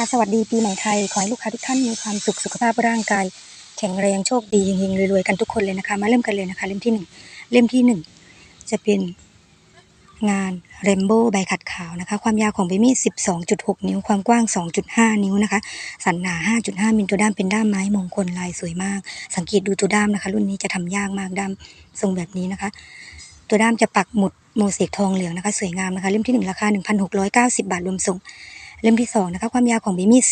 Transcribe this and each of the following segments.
ค่ะสวัสดีปีใหม่ไทย ขอให้ลูกค้าทุกท่านมีความสุขสุขภาพร่างกาย แข็งแรงโชคดีเฮงๆรวยๆกันทุกคนเลยนะคะ มาเริ่มกันเลยนะคะ เล่มที่หนึ่งเล่มที่หนึ่งจะเป็นงานเรมโบ้ใบขัดขาวนะคะ ความยาวของใบมีด 12.6 นิ้ว ความกว้าง 2.5 นิ้วนะคะ สันหนา 5.5 มิลตัวด้ามเป็นด้ามไม้มงคลลายสวยมาก สังเกตดูตัวด้ามนะคะ รุ่นนี้จะทำยากมากด้ามทรงแบบนี้นะคะ ตัวด้ามจะปักหมุดโมเสกทองเหลืองนะคะ สวยงามนะคะ เล่มที่หนึ่งราคา 1,690 บาทรวมส่ง เล่มที่สองนะคะความยาวของใบมีด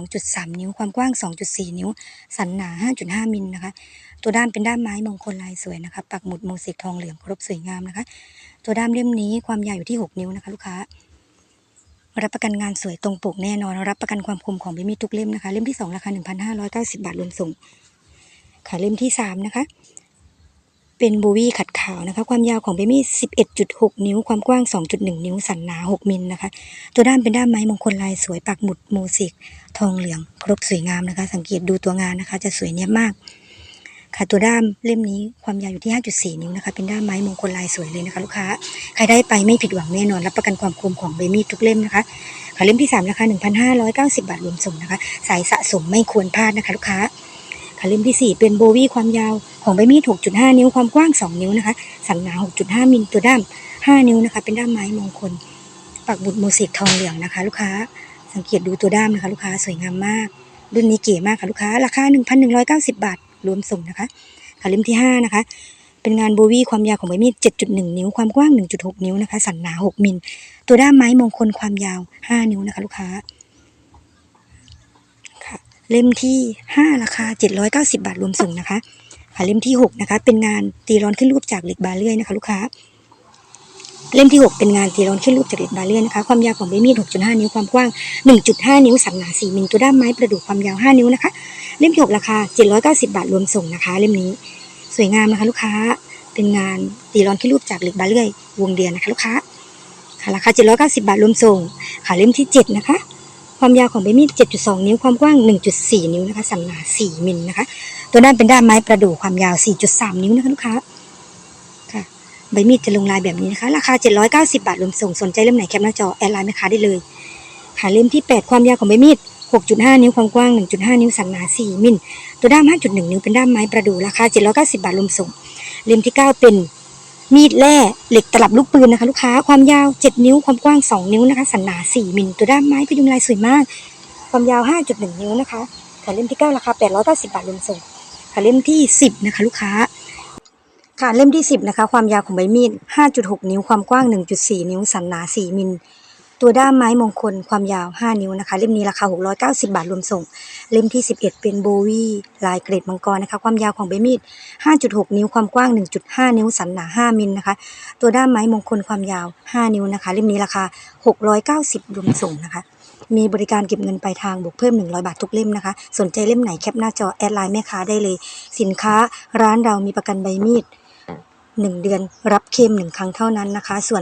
12.3 นิ้ว ความกว้าง 2.4 นิ้ว สันหนา 5.5 มิลนะคะ ตัวด้ามเป็นด้ามไม้มงคลลายสวยนะคะ ปักหมุดโมเสกทองเหลืองครบสวยงามนะคะ ตัวด้ามเล่มนี้ความยาวอยู่ที่ 6 นิ้วนะคะลูกค้า รับประกันงานสวยตรงปกแน่นอน รับประกันความคมของใบมีดทุกเล่มนะคะ เล่มที่สองราคา 1,590 บาทรวมส่ง ค่ะเล่มที่สามนะคะ เป็นโบวี่ขัดขาวนะคะ ความยาวของใบมีด11.6 นิ้ว ความกว้าง 2.1 นิ้ว สันหนา 6 มิลนะคะ ตัวด้ามเป็นด้ามไม้มงคลลายสวยปักหมุดโมเสกทองเหลือง ครบสวยงามนะคะ สังเกตดูตัวงานนะคะ จะสวยเนียบมาก ค่ะ ตัวด้ามเล่มนี้ความยาวอยู่ที่ 5.4 นิ้วนะคะ เป็นด้ามไม้มงคลลายสวยเลยนะคะ ลูกค้า ใครได้ไปไม่ผิดหวังแน่นอน รับประกันความคมของใบมีดทุกเล่มนะคะ ค่ะ เล่มที่3ราคา1,590 บาทรวมส่งนะคะ สายสะสมไม่ควรพลาดนะคะ ลูกค้า ค่ะเล่มที่ 4 เป็นโบวี่ความยาวของใบมีด 6.5 นิ้วความกว้าง 2 นิ้วนะคะ สันหนา 6.5 มิลตัวด้าม 5 นิ้วนะคะ เป็นด้ามไม้มงคล ปักบุตรโมเสกทองเหลืองนะคะ ลูกค้า สังเกตดูตัวด้ามนะคะลูกค้าสวยงามมาก รุ่นนี้เก๋มากค่ะลูกค้า ราคา 1,190 บาท รวมส่งนะคะค่ะเล่มที่ 5 นะคะ เป็นงานโบวี่ความยาวของใบมีด 7.1 นิ้ว ความกว้าง 1.6 นิ้วนะคะ สันหนา 6 มิล ตัวด้ามไม้มงคลความยาว 5 นิ้วนะคะ ลูกค้า เล่มที่5ราคา 790 บาทรวมส่งนะคะค่ะเล่มที่6นะคะเป็นงานตีร้อนขึ้นรูปจากเหล็กบาเลื่อยนะคะ ลูกค้า เล่มที่ 6 เป็นงานตีร้อนขึ้นรูปจากเหล็กบาเลื่อยนะคะ ความยาวของใบมีด6.5 นิ้วความกว้าง 1.5 นิ้วสันหนา4มิลตัวด้ามไม้ประดู่ความยาว 5 นิ้วนะคะ เล่มที่ 6 ราคา 790 บาทรวมส่งนะคะ เล่มนี้สวยงามนะคะลูกค้าเป็นงานตีร้อนขึ้นรูปจากเหล็กบาเลื่อยวงเดือนนะคะลูกค้าค่ะราคา790 บาทรวมส่งค่ะเล่มที่ 7 นะคะ ความยาวของใบมีด 7.2 นิ้ว ความกว้าง 1.4 นิ้วนะคะสันหนา 4มิลนะคะ ตัวด้านเป็นด้ามไม้ประดู่ความยาว 4.3 นิ้วนะคะลูกค้า ค่ะ ใบมีดจะลงลายแบบนี้นะคะ ราคา 790 บาทรวมส่ง สนใจเล่มไหนแคปหน้าจอ แอดไลน์แม่ค้าได้เลย ค่ะเล่มที่ 8 ความยาวของใบมีด 6.5 นิ้ว ความกว้าง 1.5 นิ้ว สันหนา 4มิล ตัวด้าม 5.1 นิ้ว เป็นด้ามไม้ประดู่ ราคา 790 บาทรวมส่ง เล่มที่ 9 เป็น มีดแร่เหล็กตลับลูกปืนนะคะลูกค้าความยาว 7 นิ้วความกว้าง 2 นิ้วนะคะ สันหนา 4มิลตัวด้ามไม้พยุงลายสวยมาก ความยาว 5.1 นิ้วนะคะค่ะเล่มที่ 9 ราคา 890 บาทรวมส่งค่ะเล่มที่ 10 นะคะ ลูกค้าค่ะเล่มที่ 10 นะคะ ความยาวของใบมีด 5.6 นิ้วความกว้าง 1.4 นิ้วสันหนา 4มิล ตัวด้ามไม้มงคลความยาว 5 นิ้วนะคะ เล่มนี้ราคา 690 บาทรวมส่ง เล่มที่ 11 เป็นโบวี่ลายเกรดมังกรนะคะ ความยาวของใบมีด 5.6 นิ้วความกว้าง 1.5 นิ้วสันหนา 5มิลนะคะ ตัวด้ามไม้มงคลความยาว 5 นิ้วนะคะ เล่มนี้ราคา 690 รวมส่งนะคะ มีบริการเก็บเงินปลายทางบวกเพิ่ม 100 บาททุกเล่มนะคะ สนใจเล่มไหนแคปหน้าจอแอดไลน์แม่ค้าได้เลย สินค้าร้านเรามีประกันใบมีด 1 เดือนรับเคลม1ครั้งเท่านั้นนะคะ ส่วน